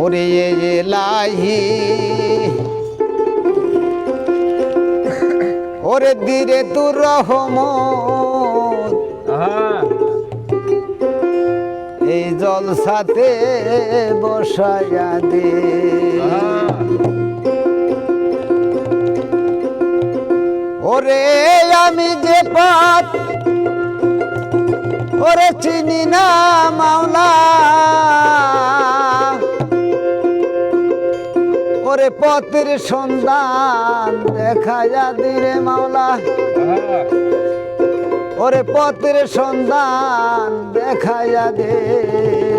ওরে লাহি ওরে ধীরে তুর রহম এই জলসাতে বসায়া দে। ওরে আমি যে পাপ ওরে চিনি না মাওলা। করে পথের সন্ধান দেখা দেখায়া দিরে মাওলা। ওরে পথের সন্ধান দেখায়া হ্যাঁ। দে।